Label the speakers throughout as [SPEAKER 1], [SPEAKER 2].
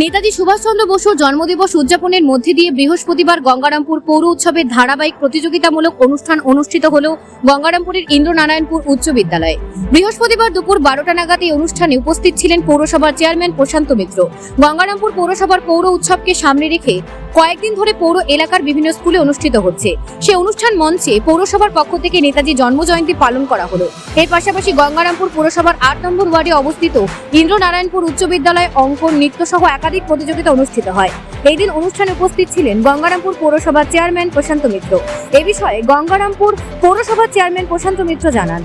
[SPEAKER 1] নেতাজি সুভাষচন্দ্র বসুর জন্মদিবস উদযাপনের মধ্যে দিয়ে বৃহস্পতিবার গঙ্গারামপুর পৌর উৎসবের ধারাবাহিক প্রতিযোগিতামূলক অনুষ্ঠান অনুষ্ঠিত হল গঙ্গারামপুরের ইন্দ্রনারায়ণপুর উচ্চ বিদ্যালয়ে। বৃহস্পতিবার দুপুর বারোটা নাগাদ এই অনুষ্ঠানে উপস্থিত ছিলেন পৌরসভার চেয়ারম্যান প্রশান্ত মিত্র। গঙ্গারামপুর পৌরসভার পৌর উৎসবকে সামনে রেখে কয়েকদিন ধরে পৌর এলাকার বিভিন্ন স্কুলে অনুষ্ঠিত হচ্ছে। সে অনুষ্ঠান মঞ্চে পৌরসভার পক্ষ থেকে নেতাজি জন্মজয়ন্তী পালন করা হলো। এর পাশাপাশি গঙ্গারামপুর পৌরসভার আট নম্বর ওয়ার্ডে অবস্থিত ইন্দ্রনারায়ণপুর উচ্চ বিদ্যালয়ে অঙ্কন নৃত্য সহ একাধিক প্রতিযোগিতা অনুষ্ঠিত হয়। এই দিন অনুষ্ঠানে উপস্থিত ছিলেন গঙ্গারামপুর পৌরসভার চেয়ারম্যান প্রশান্ত মিত্র। এ বিষয়ে গঙ্গারামপুর পৌরসভার চেয়ারম্যান প্রশান্ত মিত্র জানান।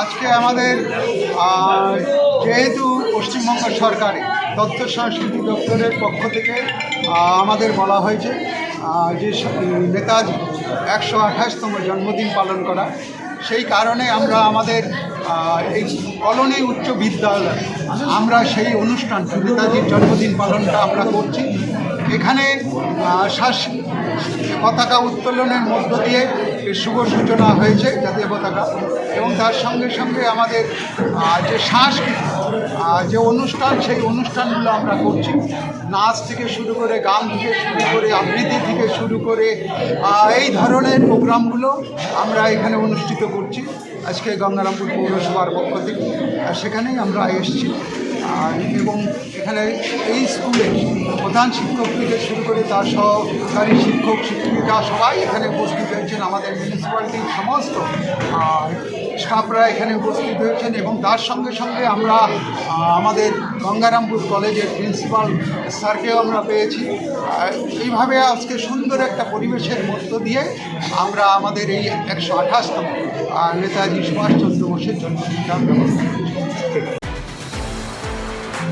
[SPEAKER 2] আজকে আমাদের যেহেতু পশ্চিমবঙ্গ সরকারে তথ্য সংস্কৃতি দপ্তরের পক্ষ থেকে আমাদের বলা হয়েছে যে নেতাজ একশো আঠাশতম জন্মদিন পালন করা। সেই কারণে আমরা আমাদের এই কলোনি উচ্চ বিদ্যালয় আমরা সেই অনুষ্ঠানটা নেতাজির জন্মদিন পালনটা আমরা করছি। এখানে শ্বাস- পতাকা উত্তোলনের মধ্য দিয়ে শুভ সূচনা হয়েছে জাতীয় পতাকা। এবং তার সঙ্গে সঙ্গে আমাদের যে সাংস্কৃতিক যে অনুষ্ঠান, সেই অনুষ্ঠানগুলো আমরা করছি। নাচ থেকে শুরু করে, গান থেকে শুরু করে, আবৃত্তি থেকে শুরু করে এই ধরনের প্রোগ্রামগুলো আমরা এখানে অনুষ্ঠিত করছি। আজকে গঙ্গারামপুর পৌরসভার পক্ষ থেকে। সেখানেই আমরা এসেছি। আর এবং এখানে এই স্কুলে প্রধান শিক্ষক থেকে শুরু করে তার সহকারী শিক্ষক, শিক্ষিকা সবাই এখানে উপস্থিত হয়েছেন আমাদের মিউনিসিপ্যালিটির সমস্ত স্টাফরা এখানে উপস্থিত হয়েছেন এবং তার সঙ্গে সঙ্গে আমরা আমাদের গঙ্গারামপুর কলেজের প্রিন্সিপাল স্যারকেও আমরা পেয়েছি এইভাবে আজকে সুন্দর একটা পরিবেশের মধ্য দিয়ে আমরা আমাদের এই একশো আঠাশতম নেতাজি সুভাষচন্দ্র বোসের জন্মদিনটা করছি।